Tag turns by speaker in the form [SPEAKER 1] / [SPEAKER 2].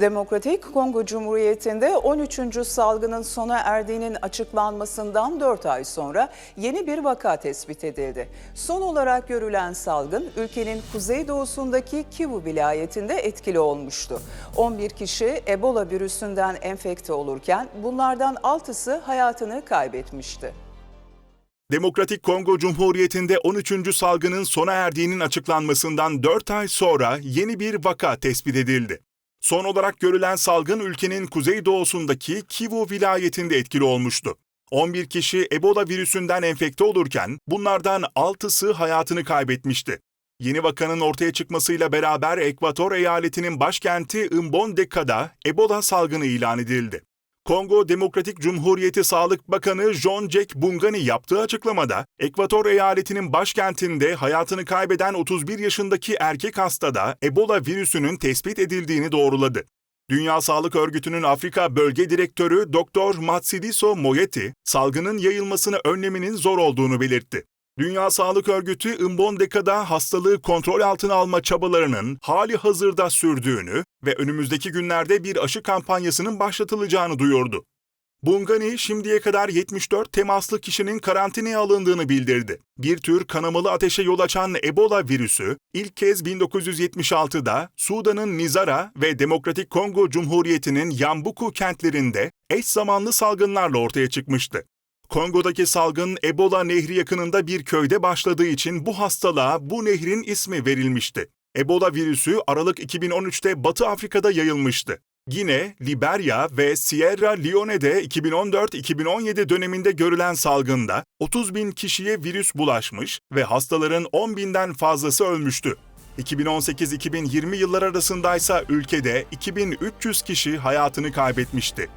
[SPEAKER 1] Demokratik Kongo Cumhuriyeti'nde 13. salgının sona erdiğinin açıklanmasından 4 ay sonra yeni bir vaka tespit edildi. Son olarak görülen salgın ülkenin kuzeydoğusundaki Kivu vilayetinde etkili olmuştu. 11 kişi Ebola virüsünden enfekte olurken bunlardan 6'sı hayatını kaybetmişti.
[SPEAKER 2] Demokratik Kongo Cumhuriyeti'nde 13. salgının sona erdiğinin açıklanmasından 4 ay sonra yeni bir vaka tespit edildi. Son olarak görülen salgın ülkenin kuzeydoğusundaki Kivu vilayetinde etkili olmuştu. 11 kişi Ebola virüsünden enfekte olurken bunlardan 6'sı hayatını kaybetmişti. Yeni vakanın ortaya çıkmasıyla beraber Ekvator eyaletinin başkenti Mbondeka'da Ebola salgını ilan edildi. Kongo Demokratik Cumhuriyeti Sağlık Bakanı John Jack Bungani yaptığı açıklamada, Ekvator eyaletinin başkentinde hayatını kaybeden 31 yaşındaki erkek hastada Ebola virüsünün tespit edildiğini doğruladı. Dünya Sağlık Örgütü'nün Afrika Bölge Direktörü Dr. Matsidiso Moeti, salgının yayılmasını önleminin zor olduğunu belirtti. Dünya Sağlık Örgütü Mbondeka'da hastalığı kontrol altına alma çabalarının hali hazırda sürdüğünü ve önümüzdeki günlerde bir aşı kampanyasının başlatılacağını duyurdu. Bungani şimdiye kadar 74 temaslı kişinin karantinaya alındığını bildirdi. Bir tür kanamalı ateşe yol açan Ebola virüsü ilk kez 1976'da Sudan'ın Nizara ve Demokratik Kongo Cumhuriyeti'nin Yambuku kentlerinde eş zamanlı salgınlarla ortaya çıkmıştı. Kongo'daki salgın Ebola Nehri yakınında bir köyde başladığı için bu hastalığa bu nehrin ismi verilmişti. Ebola virüsü Aralık 2013'te Batı Afrika'da yayılmıştı. Gine, Liberya ve Sierra Leone'de 2014-2017 döneminde görülen salgında 30 bin kişiye virüs bulaşmış ve hastaların 10 binden fazlası ölmüştü. 2018-2020 yıllar arasındaysa ülkede 2300 kişi hayatını kaybetmişti.